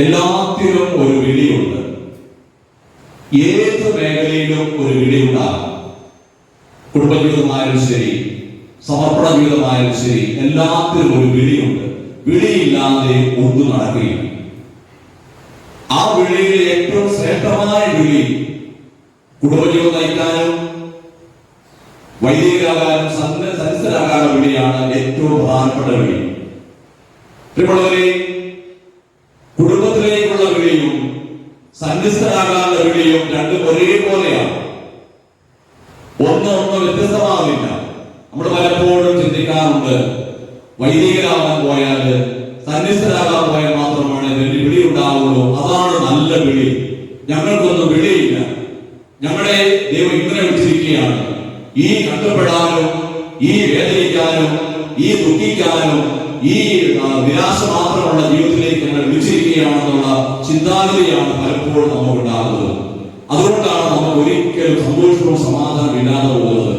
എല്ലാത്തിനും ഒരു വിളിയുണ്ട്. ഏത് മേഖലയിലും ഒരു വിളിയുണ്ടാകും. കുടുംബജീവിതമായാലും ശരി സമർപ്പണ ജീവിതമായാലും ശരി എല്ലാത്തിലും ഒരു വിളിയുണ്ട്. വിളിയില്ലാതെ ഒന്നും നടക്കുകയില്ല ആ വിളിയിലെ ഏറ്റവും ശ്രേഷ്ഠമായ വിളി കുടുംബജീവിതം നയിക്കാനും വൈദികരാകാനും സന്ന സന്നിധരാകാനും വിളിയാണ് ഏറ്റവും പ്രധാനപ്പെട്ട വിളി. പ്രിയമുള്ളവരെ കുടുംബത്തിലേക്കുള്ള വിളിയും വിളിയും രണ്ടും ഒരേപോലെയാണ്. ഒന്ന് ഒന്ന് വ്യത്യസ്തമാവില്ല നമ്മൾ പലപ്പോഴും ചിന്തിക്കാറുണ്ട് വൈദികരാകാൻ പോയാൽ സന്നിസ്ഥരാകാൻ പോയാൽ മാത്രമാണ് ഇതിന് വിളി ഉണ്ടാവുള്ളൂ. അതാണ് നല്ല വിളി. ഞങ്ങൾക്കൊന്നും വിളിയില്ല. ഞങ്ങളെ ദൈവം ഇങ്ങനെ വിളിച്ചിരിക്കുകയാണ്. ഈ കഷ്ടപ്പെടാനും ഈ വേദനിക്കാനും ഈ ദുഃഖിക്കാനും ഈ വിരാശ മാത്രമുള്ള ജീവിതത്തിലേക്ക് ഞങ്ങൾ വിളിച്ചിരിക്കുകയാണെന്നുള്ള ചിന്താഗതിയാണ് പലപ്പോഴും നമുക്കുണ്ടാകുന്നത് അതുകൊണ്ടാണ് നമുക്ക് ഒരിക്കലും സന്തോഷവും സമാധാനം ഇല്ലാതെ പോകുന്നത്